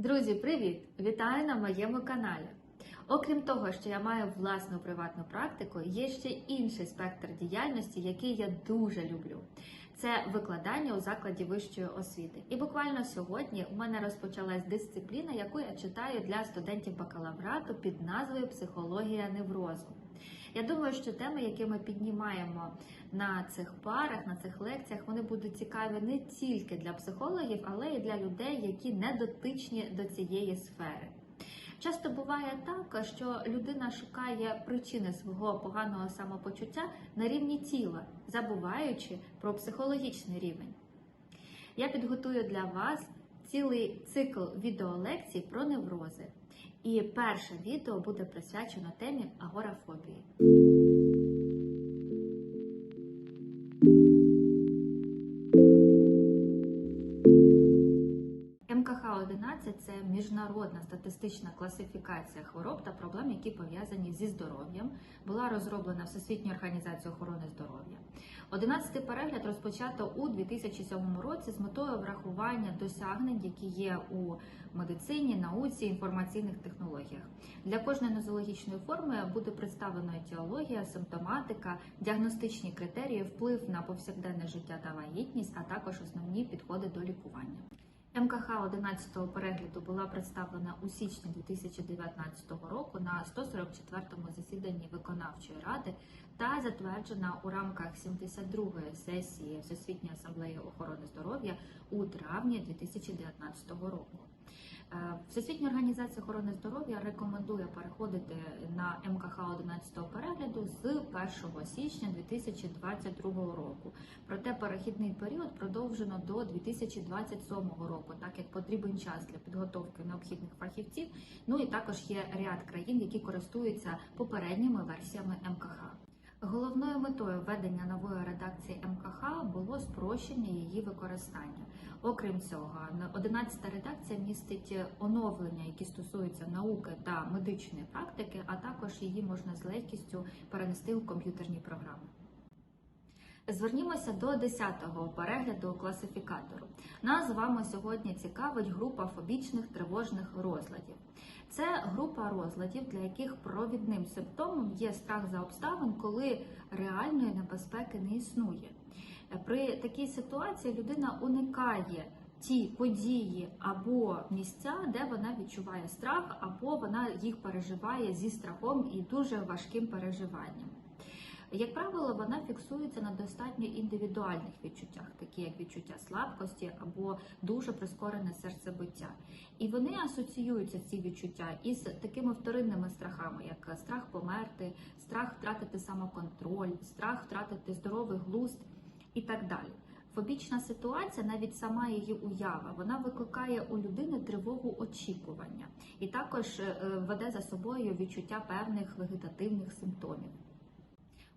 Друзі, привіт! Вітаю на моєму каналі. Окрім того, що я маю власну приватну практику, є ще інший спектр діяльності, який я дуже люблю. Це викладання у закладі вищої освіти. І буквально сьогодні у мене розпочалась дисципліна, яку я читаю для студентів бакалаврату під назвою Психологія неврозу. Я думаю, що теми, які ми піднімаємо на цих парах, на цих лекціях, вони будуть цікаві не тільки для психологів, але й для людей, які не дотичні до цієї сфери. Часто буває так, що людина шукає причини свого поганого самопочуття на рівні тіла, забуваючи про психологічний рівень. Я підготую для вас цілий цикл відеолекцій про неврози. І перше відео буде присвячено темі агорафобії. Це міжнародна статистична класифікація хвороб та проблем, які пов'язані зі здоров'ям. Була розроблена Всесвітньою організацією охорони здоров'я. Одинадцятий перегляд розпочато у 2007 році з метою врахування досягнень, які є у медицині, науці, інформаційних технологіях. Для кожної нозологічної форми буде представлена етіологія, симптоматика, діагностичні критерії, вплив на повсякденне життя та вагітність, а також основні підходи до лікування. МКХ 11-го перегляду була представлена у січні 2019 року на 144-му засіданні виконавчої ради та затверджена у рамках 72-ї сесії Всесвітньої асамблеї охорони здоров'я у травні 2019 року. Е, Всесвітня організація охорони здоров'я рекомендує переходити на МКХ 11 перегляду з 1 січня 2022 року. Проте перехідний період продовжено до 2027 року, так як потрібен час для підготовки необхідних фахівців. Ну і також є ряд країн, які користуються попередніми версіями МКХ. Головною метою введення нової редакції МКХ було спрощення її використання. Окрім цього, 11 редакція містить оновлення, які стосуються науки та медичної практики, а також її можна з легкістю перенести у комп'ютерні програми. Звернімося до 10-го перегляду класифікатору. Нас з вами сьогодні цікавить група фобічних тривожних розладів. Це група розладів, для яких провідним симптомом є страх за обставин, коли реальної небезпеки не існує. При такій ситуації людина уникає ті події або місця, де вона відчуває страх, або вона їх переживає зі страхом і дуже важким переживанням. Як правило, вона фіксується на достатньо індивідуальних відчуттях, такі як відчуття слабкості або дуже прискорене серцебиття. І вони асоціюються ці відчуття із такими вторинними страхами, як страх померти, страх втратити самоконтроль, страх втратити здоровий глузд і так далі. Фобічна ситуація, навіть сама її уява, вона викликає у людини тривогу очікування і також е, веде за собою відчуття певних вегетативних симптомів.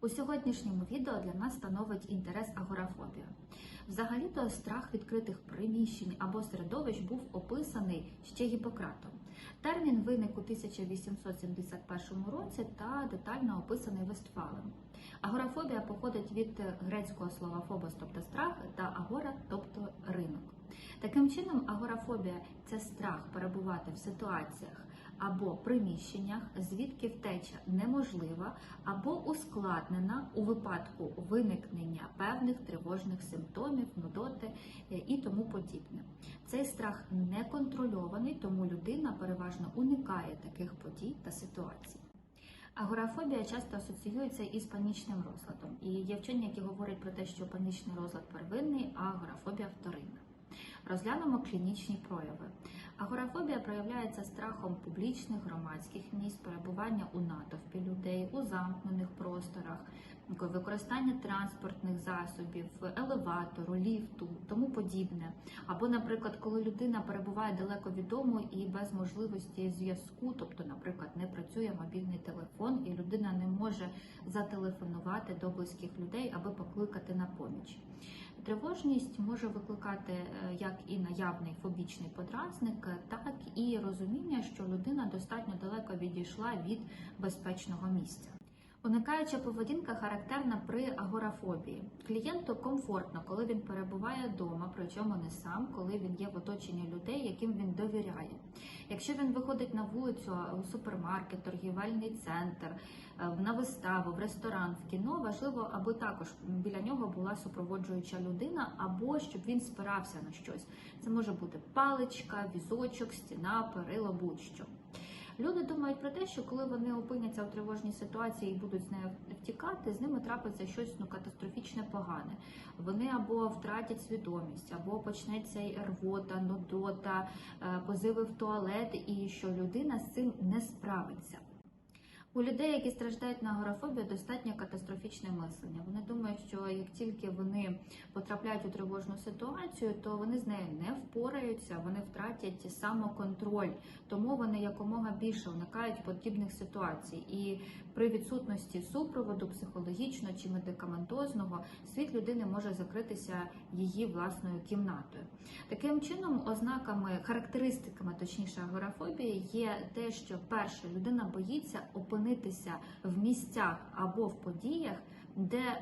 У сьогоднішньому відео для нас становить інтерес агорафобія. Взагалі-то страх відкритих приміщень або середовищ був описаний ще Гіппократом. Термін виник у 1871 році та детально описаний Вестфалем. Агорафобія походить від грецького слова фобос, тобто страх, та агора, тобто ринок. Таким чином, агорафобія це страх перебувати в ситуаціях або приміщеннях, звідки втеча неможлива, або ускладнена у випадку виникнення певних тривожних симптомів, нудоти е, і тому подібне. Цей страх не контрольований, тому людина переважно уникає таких подій та ситуацій. Агорафобія часто асоціюється із панічним розладом, і є вчені, які говорять про те, що панічний розлад первинний, а агорафобія вторинна. Розглянемо клінічні прояви. Агорафобія проявляється страхом публічних громадських місць, перебування у натовпі людей, у замкнених просторах, використання транспортних засобів, елеватору, ліфту, тому подібне. Або, наприклад, коли людина перебуває далеко від дому і без можливості зв'язку, тобто, наприклад, не працює мобільний телефон, і людина не може зателефонувати до близьких людей, аби покликати на поміч. Тривожність може викликати е, як і наявний фобічний подразник, так і розуміння, що людина достатньо далеко відійшла від безпечного місця. Уникаюча поведінка характерна при агорафобії. Клієнту комфортно, коли він перебуває вдома, причому не сам, коли він є в оточенні людей, яким він довіряє. Якщо він виходить на вулицю, у супермаркет, торгівельний центр, е, на виставу, в ресторан, в кіно, важливо, аби також біля нього була супроводжуюча людина, або щоб він спирався на щось. Це може бути паличка, візочок, стіна, перило, будь-що. Люди думають про те, що коли вони опиняться в тривожній ситуації і будуть з нею втікати, з ними трапиться щось ну катастрофічне погане. Вони або втратять свідомість, або почнеться рвота, нудота, е, позиви в туалет, і що людина з цим не справиться. У людей, які страждають на агорафобію, достатньо катастрофічне мислення. Вони думають, що як тільки вони потрапляють у тривожну ситуацію, то вони з нею не впораються, вони втратять самоконтроль, тому вони якомога більше уникають подібних ситуацій. І при відсутності супроводу психологічного чи медикаментозного світ людини може закритися її власною кімнатою. Таким чином, ознаками, характеристиками, точніше, агорафобії є те, що перше людина боїться опинитися в місцях або в подіях, де е,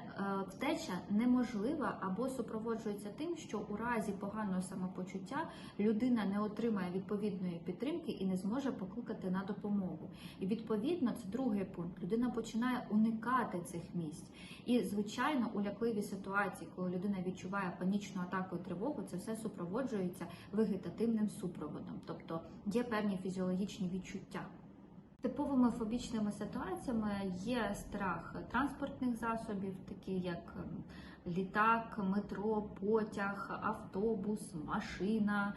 втеча неможлива або супроводжується тим, що у разі поганого самопочуття людина не отримає відповідної підтримки і не зможе покликати на допомогу. І відповідно це другий пункт. Людина починає уникати цих місць. І звичайно, у лякливій ситуації, коли людина відчуває панічну атаку і тривогу, це все супроводжується вегетативним супроводом, тобто є певні фізіологічні відчуття. Типовими фобічними ситуаціями є страх транспортних засобів, такі як ем, літак, метро, потяг, автобус, машина,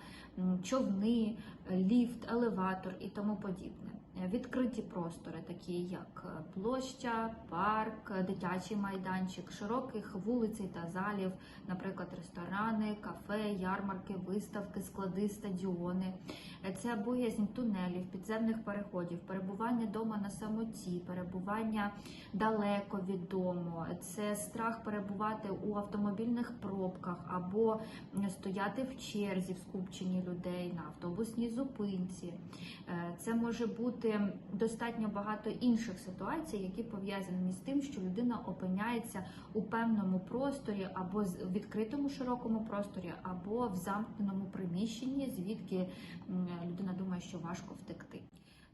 човни, ліфт, елеватор і тому подібне. Відкриті простори, такі як е, площа, парк, дитячий майданчик, широких вулицей та залів, наприклад, ресторани, кафе, ярмарки, виставки, склади, стадіони. Це боязнь тунелів, підземних переходів, перебування вдома на самоті, перебування далеко від дому, це страх перебувати у автомобільних пробках або стояти в черзі в скупченні людей на автобусній зупинці. Е, Це може бути достатньо багато інших ситуацій, які пов'язані з тим, що людина опиняється у певному просторі або в відкритому широкому просторі, або в замкненому приміщенні, звідки людина думає, що важко втекти.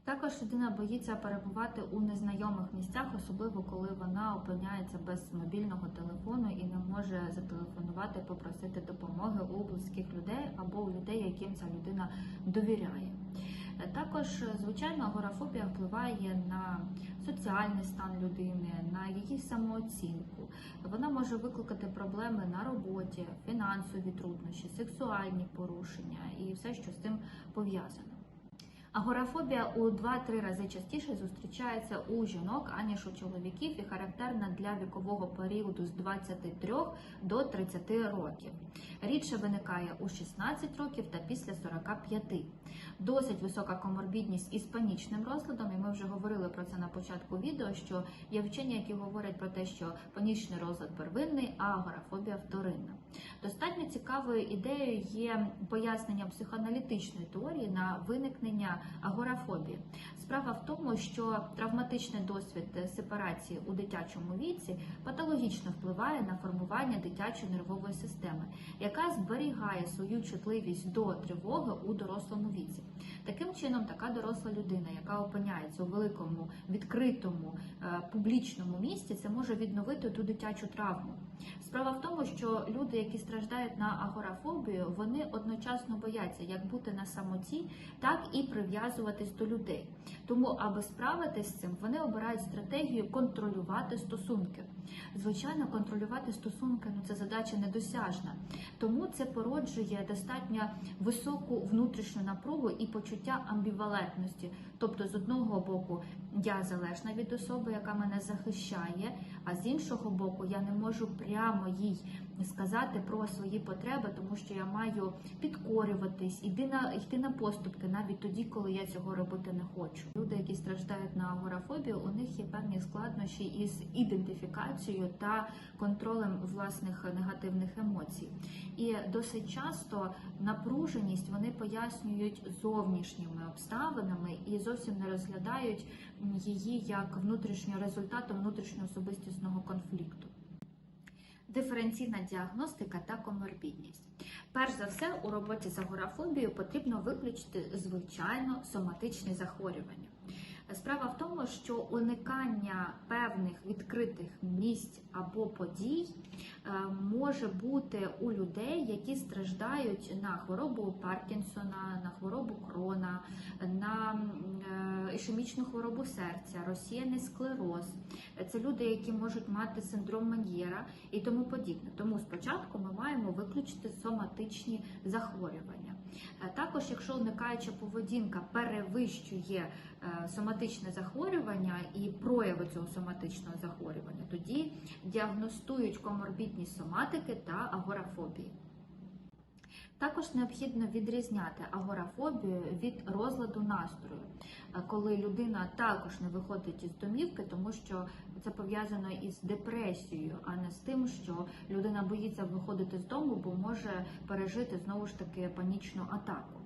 Також людина боїться перебувати у незнайомих місцях, особливо коли вона опиняється без мобільного телефону і не може зателефонувати, попросити допомоги у близьких людей або у людей, яким ця людина довіряє. Також, е, звичайно, агорафобія впливає на соціальний стан людини, на її самооцінку. Вона може викликати проблеми на роботі, фінансові труднощі, сексуальні порушення і все, що з цим пов'язано. Агорафобія у 2-3 рази частіше зустрічається у жінок, аніж у чоловіків, і характерна для вікового періоду з 23 до 30 років. Рідше виникає у 16 років та після 45. Досить висока коморбідність із панічним розладом, і ми вже говорили про це на початку відео, що є вчені, які говорять про те, що панічний розлад первинний, а агорафобія вторинна. Достатньо цікавою ідеєю є пояснення психоаналітичної теорії на виникнення агорафобії. Справа в тому, що травматичний досвід сепарації у дитячому віці патологічно впливає на формування дитячої нервової системи, яка зберігає свою чутливість до тривоги у дорослому віці. Таким чином, така доросла людина, яка опиняється у великому відкритому е, публічному місці, це може відновити ту дитячу травму. Справа в тому, що люди, які страждають на агорафобію, вони одночасно бояться як бути на самоті, так і прив'язуватись до людей. Тому, аби справитись з цим, вони обирають стратегію контролювати стосунки. Звичайно, контролювати стосунки ну це задача недосяжна, тому це породжує достатньо високу внутрішню напругу і почуття амбівалентності. Тобто, з одного боку, я залежна від особи, яка мене захищає, а з іншого боку, я не можу прямо їй сказати про свої потреби, тому що я маю підкорюватись, іти на йти на поступки навіть тоді, коли я цього робити не хочу. Люди, які страждають на агорафобію, у них є певні складнощі із ідентифікацією та контролем власних негативних емоцій. І досить часто напруженість вони пояснюють зовнішніми обставинами і зовсім не розглядають її як внутрішнього результату внутрішньоособистісного конфлікту. Диференційна діагностика та коморбідність. Перш за все, у роботі з агорафобією потрібно виключити звичайно соматичні захворювання. Справа в тому, що уникання певних відкритих місць або подій е, може бути у людей, які страждають на хворобу Паркінсона, на хворобу крона, на е, ішемічну хворобу серця, розсіяний склероз. Це люди, які можуть мати синдром Мен'єра і тому подібне. Тому спочатку ми маємо виключити соматичні захворювання. Е, Також, якщо уникаюча поведінка перевищує е, соматичне захворювання і прояви цього соматичного захворювання, тоді діагностують коморбідність соматики та агорафобії. Також необхідно відрізняти агорафобію від розладу настрою, е, коли людина також не виходить із домівки, тому що це пов'язано із депресією, а не з тим, що людина боїться виходити з дому, бо може пережити знову ж таки панічну атаку.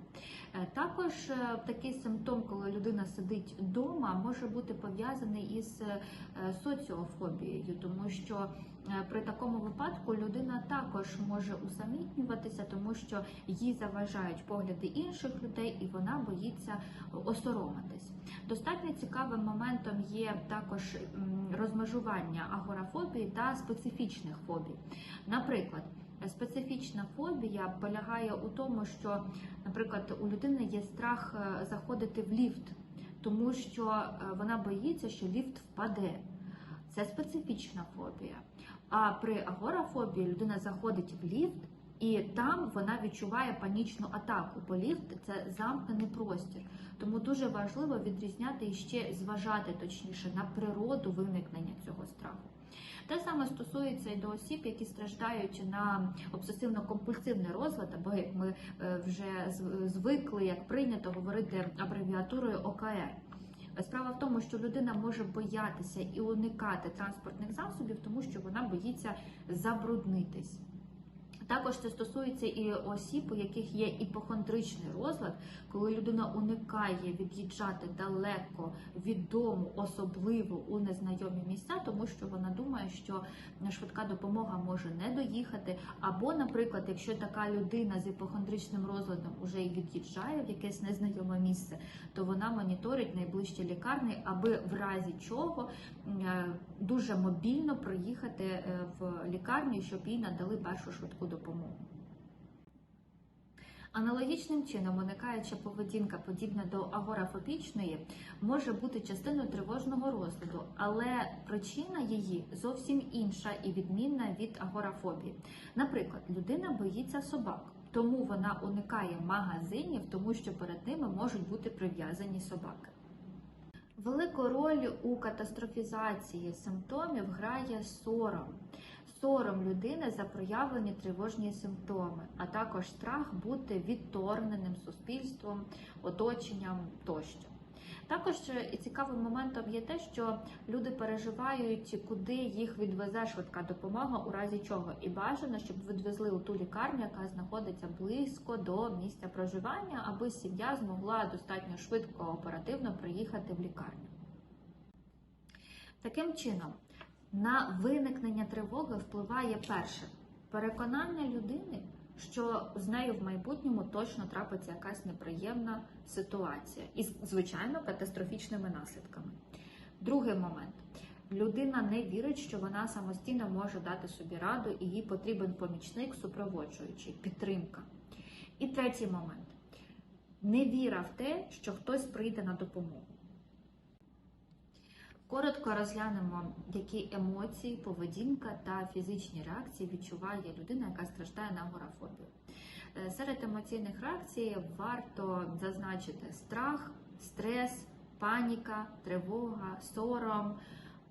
Е, Також е, такий симптом, коли людина сидить вдома, може бути пов'язаний із е, соціофобією, тому що при такому випадку людина також може усамітнюватися, тому що їй заважають погляди інших людей, і вона боїться осоромитись. Достатньо цікавим моментом є також розмежування агорафобії та специфічних фобій. Наприклад, специфічна фобія полягає у тому, що, наприклад, у людини є страх е, заходити в ліфт, тому що е, вона боїться, що ліфт впаде. Це специфічна фобія. А при агорафобії людина заходить в ліфт, і там вона відчуває панічну атаку, бо ліфт це замкнений простір. Тому дуже важливо відрізняти і ще зважати точніше на природу виникнення цього страху. Те саме стосується і до осіб, які страждають на обсесивно-компульсивний розлад, або як ми е, вже звикли, як прийнято говорити абревіатурою ОКР. Справа в тому, що людина може боятися і уникати транспортних засобів, тому що вона боїться забруднитись. Також це стосується і осіб, у яких є іпохондричний розлад, коли людина уникає від'їжджати далеко від дому, особливо у незнайомі місця, тому що вона думає, що швидка допомога може не доїхати. Або, наприклад, якщо така людина з іпохондричним розладом уже і від'їжджає в якесь незнайоме місце, то вона моніторить найближчі лікарні, аби в разі чого е, дуже мобільно проїхати е, в лікарню, щоб їй надали першу швидку допомогу. Аналогічним чином уникаюча поведінка, подібна до агорафобічної, може бути частиною тривожного розладу, але причина її зовсім інша і відмінна від агорафобії. Наприклад, людина боїться собак, тому вона уникає магазинів, тому що перед ними можуть бути прив'язані собаки. Велику роль у катастрофізації симптомів грає сором. Сором людини за проявлені тривожні симптоми, а також страх бути відторгненим суспільством, оточенням тощо. Також е, цікавим моментом є те, що люди переживають, куди їх відвезе швидка допомога, у разі чого, і бажано, щоб відвезли у ту лікарню, яка знаходиться близько до місця проживання, аби сім'я змогла достатньо швидко оперативно приїхати в лікарню. Таким чином, на виникнення тривоги впливає перше переконання людини, що з нею в майбутньому точно трапиться якась неприємна ситуація із, звичайно, катастрофічними наслідками. Другий момент. Людина не вірить, що вона самостійно може дати собі раду, і їй потрібен помічник, супроводжуючий, підтримка. І третій момент невіра в те, що хтось прийде на допомогу. Коротко розглянемо, які емоції, поведінка та фізичні реакції відчуває людина, яка страждає на агорафобію. Е, Серед емоційних реакцій варто зазначити страх, стрес, паніка, тривога, сором,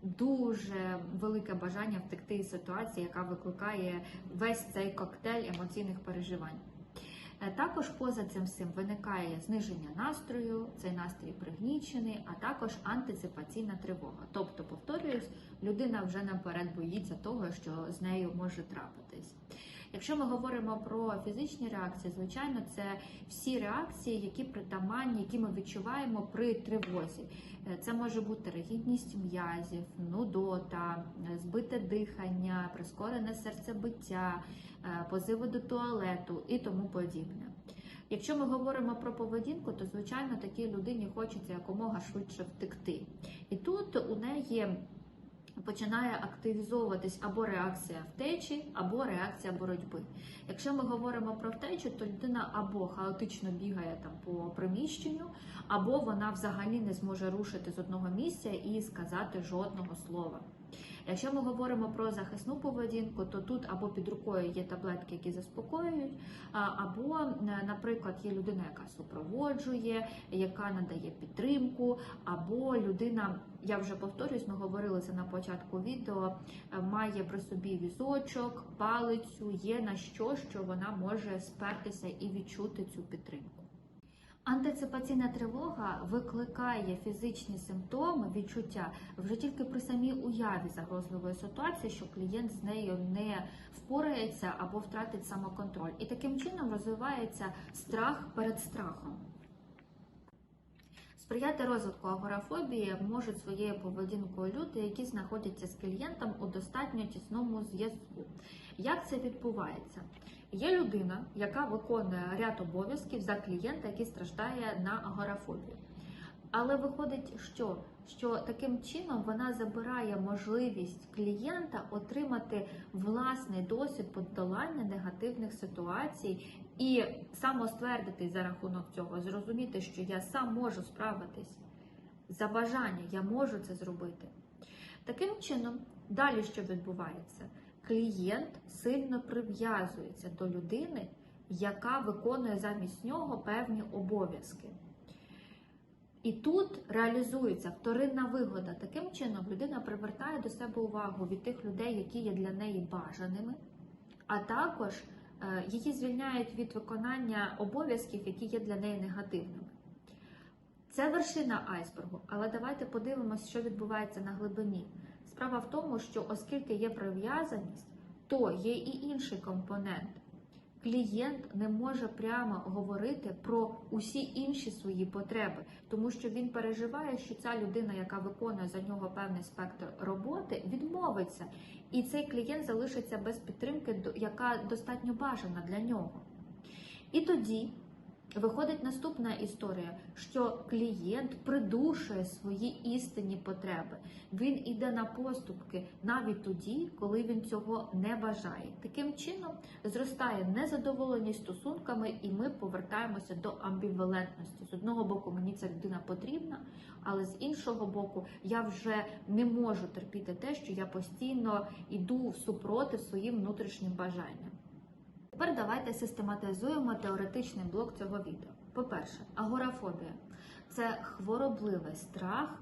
дуже велике бажання втекти із ситуації, яка викликає весь цей коктейль емоційних переживань. Е, Також поза цим всім виникає зниження настрою, цей настрій пригнічений, а також антиципаційна тривога. Тобто, повторююсь, людина вже наперед боїться того, що з нею може трапитись. Якщо ми говоримо про фізичні реакції, звичайно, це всі реакції, які притаманні, які ми відчуваємо при тривозі. Е, Це може бути ригідність м'язів, нудота, е, збите дихання, прискорене серцебиття, е, позиви до туалету і тому подібне. Якщо ми говоримо про поведінку, то звичайно такій людині хочеться якомога швидше втекти. І тут у неї починає активізовуватись або реакція втечі, або реакція боротьби. Якщо ми говоримо про втечу, то людина або хаотично бігає там по приміщенню, або вона взагалі не зможе рушити з одного місця і сказати жодного слова. Якщо ми говоримо про захисну поведінку, то тут або під рукою є таблетки, які заспокоюють, або, е, наприклад, є людина, яка супроводжує, яка надає підтримку, або людина, я вже повторюсь, ми говорили це на початку відео, е, має при собі візочок, палицю, є на що, що вона може спертися і відчути цю підтримку. Антиципаційна тривога викликає фізичні симптоми, відчуття вже тільки при самій уяві загрозливої ситуації, що клієнт з нею не впорається або втратить самоконтроль. І таким чином розвивається страх перед страхом. Сприяти розвитку агорафобії можуть своєю поведінкою люди, які знаходяться з клієнтом у достатньо тісному зв'язку. Як це відбувається? Є людина, яка виконує ряд обов'язків за клієнта, який страждає на агорафобію. Але виходить, що, що таким чином вона забирає можливість клієнта отримати власний досвід подолання негативних ситуацій і самоствердитись за рахунок цього, зрозуміти, що я сам можу справитись за бажання, я можу це зробити. Таким чином, далі що відбувається? Клієнт сильно прив'язується до людини, яка виконує замість нього певні обов'язки. І тут реалізується вторинна вигода. Таким чином людина привертає до себе увагу від тих людей, які є для неї бажаними, а також е, її звільняють від виконання обов'язків, які є для неї негативними. Це вершина айсбергу, але давайте подивимося, що відбувається на глибині. Справа в тому, що оскільки є прив'язаність, то є і інший компонент. Клієнт не може прямо говорити про усі інші свої потреби, тому що він переживає, що ця людина, яка виконує за нього певний спектр роботи, відмовиться, і цей клієнт залишиться без підтримки, яка достатньо бажана для нього. І тоді виходить наступна історія, що клієнт придушує свої істинні потреби. Він іде на поступки навіть тоді, коли він цього не бажає. Таким чином зростає незадоволеність стосунками, і ми повертаємося до амбівалентності. З одного боку, мені ця людина потрібна, але з іншого боку, я вже не можу терпіти те, що я постійно йду супроти своїм внутрішнім бажанням. Тепер давайте систематизуємо теоретичний блок цього відео. По-перше, агорафобія це хворобливий страх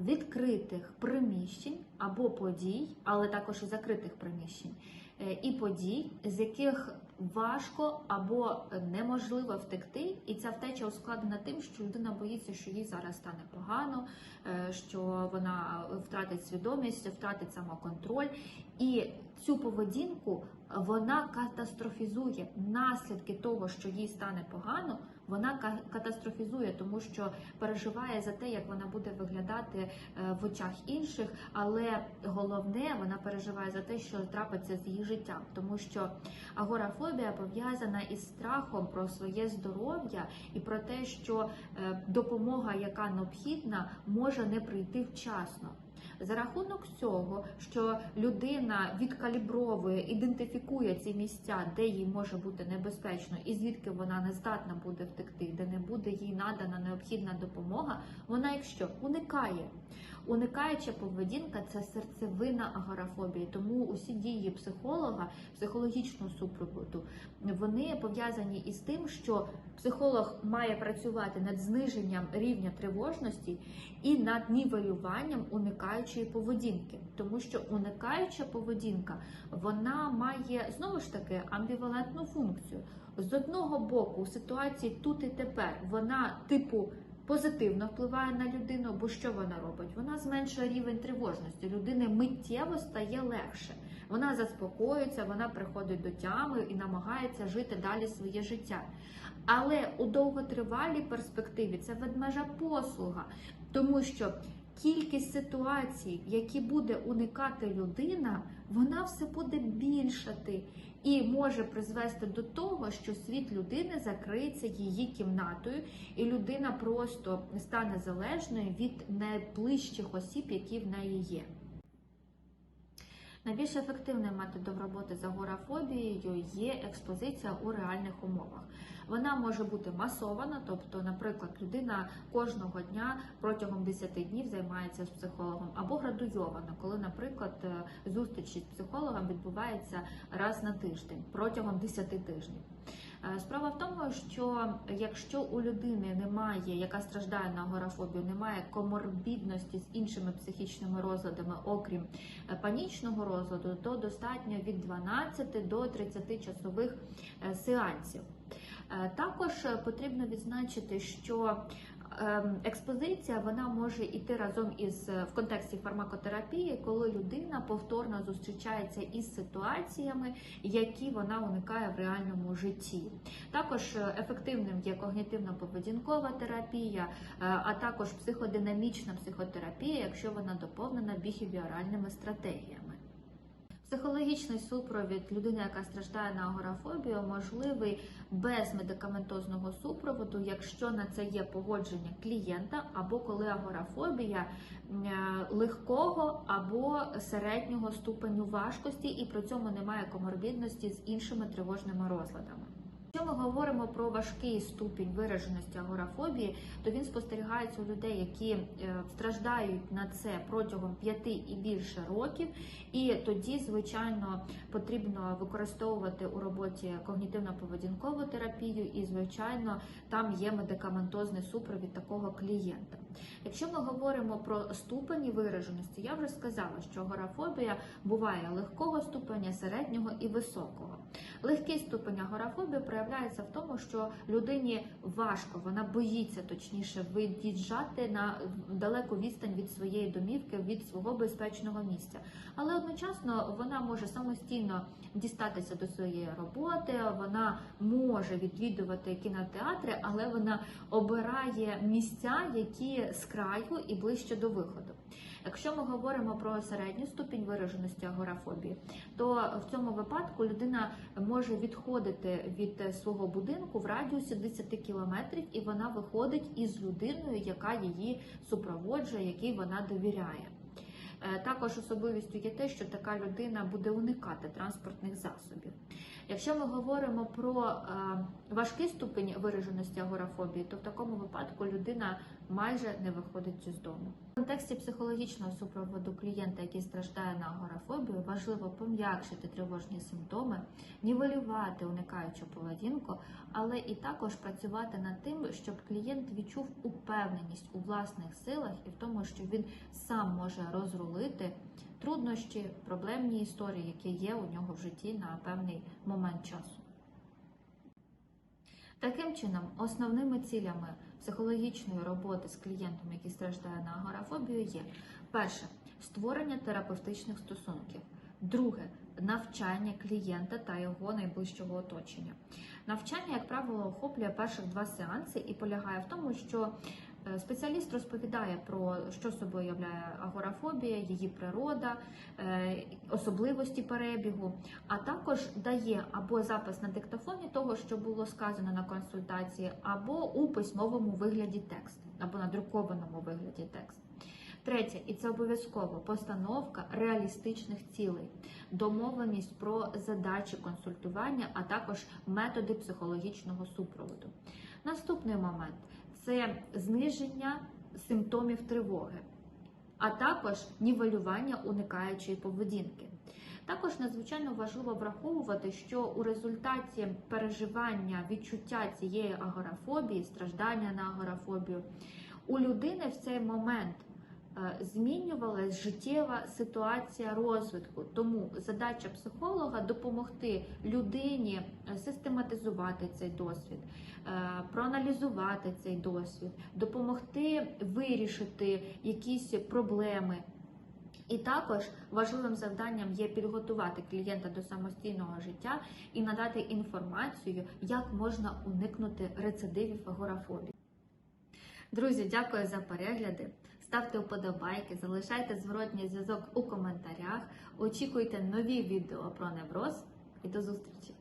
відкритих приміщень або подій, але також і закритих приміщень, е, і подій, з яких важко або неможливо втекти, і ця втеча ускладнена тим, що людина боїться, що їй зараз стане погано, е, що вона втратить свідомість, втратить самоконтроль. І цю поведінку вона катастрофізує наслідки того, що їй стане погано. Вона ка- катастрофізує, тому що переживає за те, як вона буде виглядати е, в очах інших. Але головне, вона переживає за те, що трапиться з її життям, тому що агорафобія пов'язана із страхом про своє здоров'я і про те, що е, допомога, яка необхідна, може не прийти вчасно. За рахунок цього, що людина відкалібровує, ідентифікує ці місця, де їй може бути небезпечно, і звідки вона не здатна буде втекти, де не буде їй надана необхідна допомога, вона якщо уникає. Уникаюча поведінка це серцевина агорафобії, тому усі дії психолога, психологічного супроводу, вони пов'язані із тим, що психолог має працювати над зниженням рівня тривожності і над нівелюванням уникаючої поведінки, тому що уникаюча поведінка вона має знову ж таки амбівалентну функцію. З одного боку, у ситуації тут і тепер вона типу позитивно впливає на людину, бо що вона робить? Вона зменшує рівень тривожності. Людини миттєво стає легше. Вона заспокоюється, вона приходить до тями і намагається жити далі своє життя. Але у довготривалій перспективі це ведмежа послуга, тому що кількість ситуацій, які буде уникати людина, вона все буде більшати і може призвести до того, що світ людини закриється її кімнатою, і людина просто стане залежною від найближчих осіб, які в неї є. Найбільш ефективним методом роботи з агорафобією є експозиція у реальних умовах. Вона може бути масована, тобто, наприклад, людина кожного дня протягом 10 днів займається з психологом, або градуйована, коли, наприклад, е, зустріч з психологом відбувається раз на тиждень протягом 10 тижнів. Е, Справа в тому, що якщо у людини немає, яка страждає на агорафобію, немає коморбідності з іншими психічними розладами, окрім е, панічного розладу, то достатньо від 12 до 30 часових сеансів. Е, Також е, потрібно відзначити, що ем, експозиція вона може йти разом із е, в контексті фармакотерапії, коли людина повторно зустрічається із ситуаціями, які вона уникає в реальному житті. Також ефективним є когнітивно-поведінкова терапія, а також психодинамічна психотерапія, якщо вона доповнена біхевіоральними стратегіями. Психологічний супровід людини, яка страждає на агорафобію, можливий без медикаментозного супроводу, якщо на це є погодження клієнта, або коли агорафобія е, легкого або середнього ступеню важкості, і при цьому немає коморбідності з іншими тривожними розладами. Якщо ми говоримо про важкий ступінь вираженості агорафобії, то він спостерігається у людей, які е, страждають на це протягом 5 і більше років, і тоді, звичайно, потрібно використовувати у роботі когнітивно-поведінкову терапію, і, звичайно, там є медикаментозний супровід такого клієнта. Якщо ми говоримо про ступені вираженості, я вже сказала, що агорафобія буває легкого ступеня, середнього і високого. Легкий ступень агорафобії проявляється в тому, що людині важко, вона боїться точніше виїжджати на далеку відстань від своєї домівки, від свого безпечного місця. Але одночасно вона може самостійно дістатися до своєї роботи, вона може відвідувати кінотеатри, але вона обирає місця, які з краю і ближче до виходу. Якщо ми говоримо про середню ступінь вираженості агорафобії, то в цьому випадку людина може відходити від свого будинку в радіусі 10 кілометрів, і вона виходить із людиною, яка її супроводжує, якій вона довіряє. Е, Також особливістю є те, що така людина буде уникати транспортних засобів. Якщо ми говоримо про е, важкий ступень вираженості агорафобії, то в такому випадку людина майже не виходить із дому. В контексті психологічного супроводу клієнта, який страждає на агорафобію, важливо пом'якшити тривожні симптоми, нівелювати уникаючу поведінку, але і також працювати над тим, щоб клієнт відчув упевненість у власних силах і в тому, що він сам може розрулити труднощі, проблемні історії, які є у нього в житті на певний момент часу. Таким чином, основними цілями психологічної роботи з клієнтом, який страждає на агорафобію, є перше створення терапевтичних стосунків, друге навчання клієнта та його найближчого оточення. Навчання, як правило, охоплює перших два сеанси і полягає в тому, що спеціаліст розповідає про що собою являє агорафобія, її природа, е, особливості перебігу, а також дає або запис на диктофоні того, що було сказано на консультації, або у письмовому вигляді текст, або на друкованому вигляді текст. Третє, і це обов'язково постановка реалістичних цілей, домовленість про задачі консультування, а також методи психологічного супроводу. Наступний момент це зниження симптомів тривоги, а також нівелювання уникаючої поведінки. Також надзвичайно важливо враховувати, що у результаті переживання відчуття цієї агорафобії, страждання на агорафобію, у людини в цей момент змінювалась життєва ситуація розвитку. Тому задача психолога допомогти людині е, систематизувати цей досвід, е, проаналізувати цей досвід, допомогти вирішити якісь проблеми. І також важливим завданням є підготувати клієнта до самостійного життя і надати інформацію, як можна уникнути рецидивів агорафобії. Друзі, дякую за перегляди. Ставте вподобайки, залишайте зворотній зв'язок у коментарях. Очікуйте нові відео про невроз і до зустрічі!